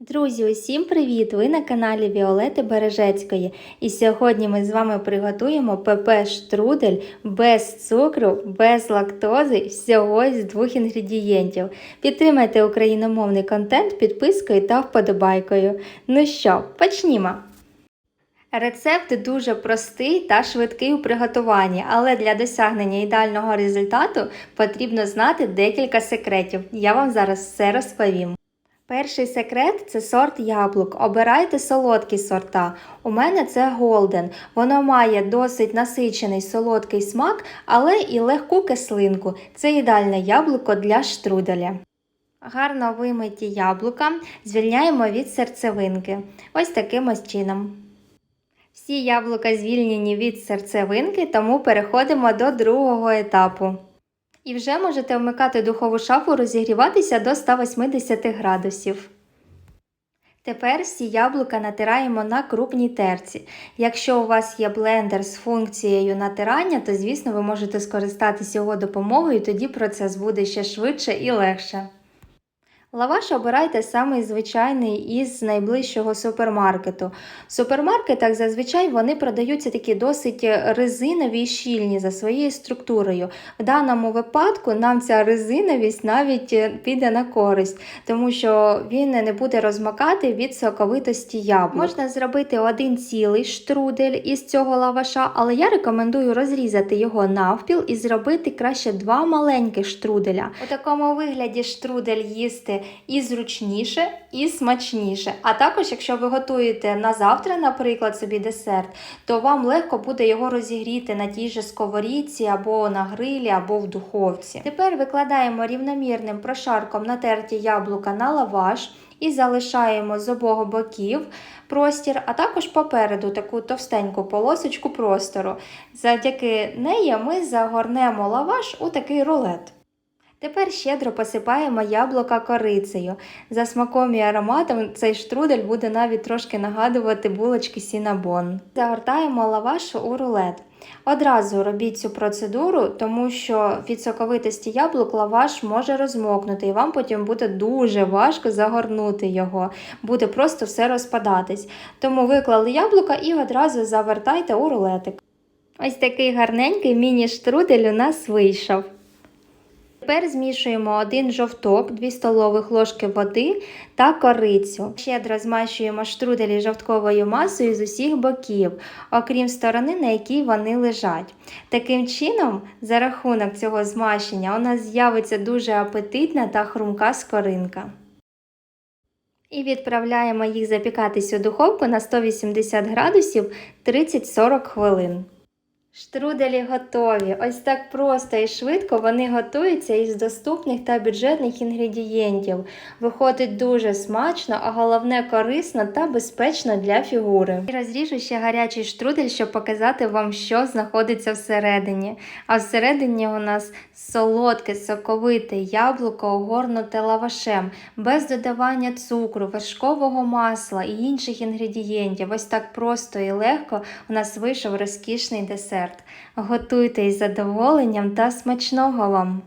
Друзі, усім привіт! Ви на каналі Віолети Бережецької. І сьогодні ми з вами приготуємо ПП штрудель без цукру, без лактози, всього з двох інгредієнтів. Підтримайте україномовний контент підпискою та вподобайкою. Ну що, почнімо! Рецепт дуже простий та швидкий у приготуванні, але для досягнення ідеального результату потрібно знати декілька секретів. Я вам зараз все розповім. Перший секрет це сорт яблук. Обирайте солодкі сорта. У мене це голден. Воно має досить насичений солодкий смак, але і легку кислинку. Це ідеальне яблуко для штруделя. Гарно вимиті яблука звільняємо від серцевинки. Ось таким ось чином. Всі яблука звільнені від серцевинки, тому переходимо до другого етапу. І вже можете вмикати духову шафу розігріватися до 180 градусів. Тепер всі яблука натираємо на крупній терці. Якщо у вас є блендер з функцією натирання, то звісно ви можете скористатися його допомогою, тоді процес буде ще швидше і легше. Лаваш обирайте самий звичайний із найближчого супермаркету. В супермаркетах зазвичай вони продаються такі досить резинові і щільні за своєю структурою. В даному випадку нам ця резиновість навіть піде на користь, тому що він не буде розмакати від соковитості яблук. Можна зробити один цілий штрудель із цього лаваша, але я рекомендую розрізати його навпіл і зробити краще два маленьких штруделя. У такому вигляді штрудель їсти і зручніше, і смачніше. А також, якщо ви готуєте на завтра, наприклад, собі десерт, то вам легко буде його розігріти на тій же сковорідці, або на грилі, або в духовці. Тепер викладаємо рівномірним прошарком натерті яблука на лаваш. І залишаємо з обох боків простір, а також попереду таку товстеньку полосочку простору. Завдяки неї ми загорнемо лаваш у такий рулет. Тепер щедро посипаємо яблука корицею. За смаком і ароматом цей штрудель буде навіть трошки нагадувати булочки сінабон. Загортаємо лаваш у рулет. Одразу робіть цю процедуру, тому що від соковитості яблук лаваш може розмокнути, і вам потім буде дуже важко загорнути його, буде просто все розпадатись. Тому виклали яблука і одразу завертайте у рулетик. Ось такий гарненький міні-штрудель у нас вийшов. Тепер змішуємо один жовток, 2 столових ложки води та корицю. Щедро змащуємо штруделі жовтковою масою з усіх боків, окрім сторони, на якій вони лежать. Таким чином, за рахунок цього змащення, у нас з'явиться дуже апетитна та хрумка скоринка. І відправляємо їх запікатись у духовку на 180 градусів 30-40 хвилин. Штруделі готові. Ось так просто і швидко вони готуються із доступних та бюджетних інгредієнтів. Виходить дуже смачно, а головне корисно та безпечно для фігури. І розріжу ще гарячий штрудель, щоб показати вам, що знаходиться всередині. А всередині у нас солодке, соковите яблуко, огорнуте лавашем, без додавання цукру, вершкового масла і інших інгредієнтів. Ось так просто і легко у нас вийшов розкішний десерт. Готуйте із задоволенням та смачного вам!